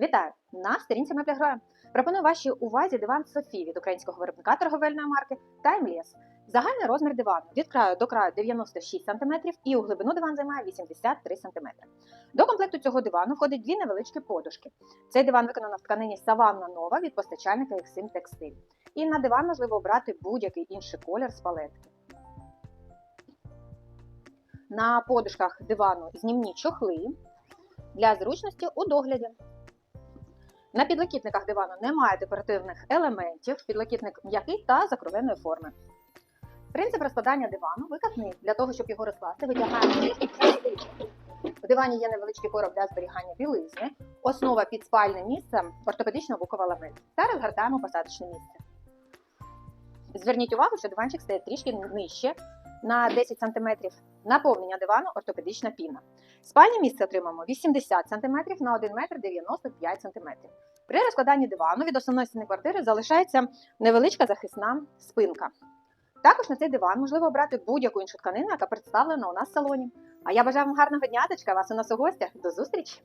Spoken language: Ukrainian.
Вітаю! На сторінці Меблягроя. Пропоную вашій увазі диван Софі від українського виробника торговельної марки Timeless. Загальний розмір дивану від краю до краю 96 см і у глибину диван займає 83 см. До комплекту цього дивану входить дві невеличкі подушки. Цей диван виконано в тканині Саванна Нова від постачальника Ексим Текстиль. І на диван можливо обрати будь-який інший колір з палетки. На подушках дивану знімні чохли для зручності у догляді. На підлокітниках дивану немає декоративних елементів, підлокітник м'який та закровеної форми. Принцип розкладання дивану викатний. Для того, щоб його розкласти, витягаємо. В дивані є невеличкий короб для зберігання білизни, основа під спальне місце, ортопедична букова ламель та розгортаємо посадочне місце. Зверніть увагу, що диванчик стає трішки нижче на 10 см. Наповнення дивану ортопедична піна. Спальне місце отримаємо 80 см на 1 метр 95 см. При розкладанні дивану від основної стіни квартири залишається невеличка захисна спинка. Також на цей диван можливо обрати будь-яку іншу тканину, яка представлена у нас в салоні. А я бажаю вам гарного дня, дочка, вас у нас у гостях. До зустрічі!